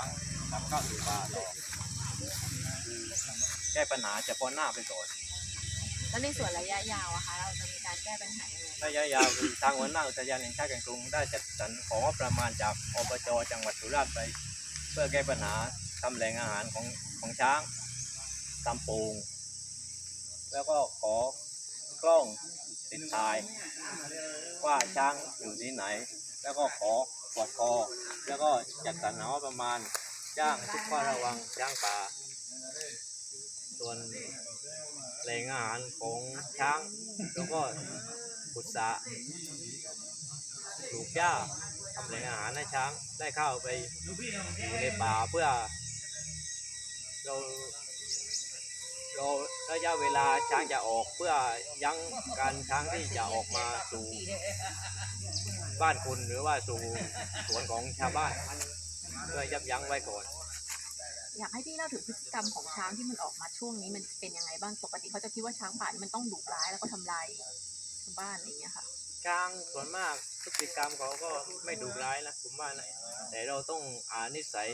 ช้างนำเข้าสู่ป่าต่อคือแก้ปัญหาเฉพาะหน้าไปก่อนแล้วในส่วนระยะยาวอะคะเราจะมีการแก้ปัญหายังไงระยะยาวคือทางหัวหน้าอุทยานแห่งชาติแก่งกรุงได้จัดสรรของงบประมาณจากอบจจังหวัดสุราษฎร์ไป เพื่อแก้ปัญหาทำแหล่งอาหารของของช้างตำปูงแล้วก็ขอกล้องติดถ่าย ว่าช้างอยู่ที่ไหน แล้วก็ขอ ปวดคอ แล้วก็จัดสรรหาประมาณจ้างทุกข้อระวังช้างป่า ส่วนแหล่งอาหารของช้าง แล้วก็ขุดสระปลูกหญ้าทำแหล่งอาหารให้ช้างได้เข้าไปอยู่ในป่าเพื่อเรา ราระยะเวลาช้างจะออกเพื่อยั้งการช้างที่จะออกมาสู่บ้านคุณหรือว่าสู่สวนของชาวบ้านเพื่อยับยั้งไว้ก่อน อยากให้พี่เล่าถึงพฤติกรรมของช้างที่มันออกมาช่วงนี้มันเป็นยังไงบ้างปกติเขาจะคิดว่าช้างป่านี่มันต้องดุร้ายแล้วก็ทำลายชาวบ้านอะไรอย่างเงี้ยค่ะช้างส่วนมากพฤติกรรมเขาก็ไม่ดุร้ายนะผมว่านะแต่เราต้องอ่านนิสัย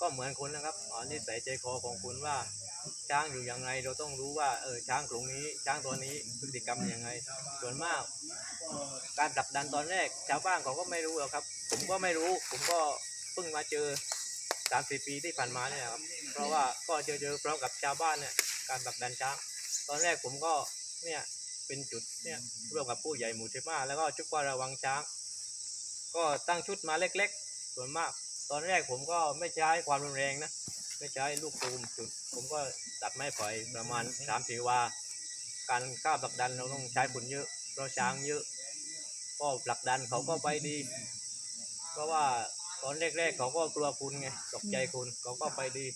ก็เหมือนคุณนะครับอ่านนิสัยใจคอของคุณว่า ช้างอยู่ยังไงเราต้องรู้ว่าเออช้างกลุ่มนี้ ช้างตัวนี้พฤติกรรมยังไงส่วนมาก การผลักดันตอนแรกชาวบ้านเขาก็ไม่รู้หรอกครับ ผมก็ไม่รู้ ผมก็เพิ่งมาเจอสามสี่ปีที่ผ่านมาเนี่ยครับ เพราะว่าก็เจอเจอพร้อมกับชาวบ้านเนี่ยการผลักดันช้าง ตอนแรกผมก็เนี่ยเป็นจุดเนี่ยร่วมกับผู้ใหญ่หมู่สิบห้าแล้วก็ชุดควาระวังช้าง ก็ตั้งชุดมาเล็ก ๆ ส่วนมาก ตอนแรกผมก็ไม่ใช้ความรุนแรงนะ ไม่ใช้ลูกตูมจุด ผมก็ตัดไม้ไผ่ประมาณสามสี่วา การก้าวผลักดันเราต้องใช้คนเยอะเพราะช้างเยอะ ก็ผลักดันเขาก็ไปดี เพราะว่าตอนแรกๆเขาก็กลัวคุณไงตกใจคุณเขาก็ไปดี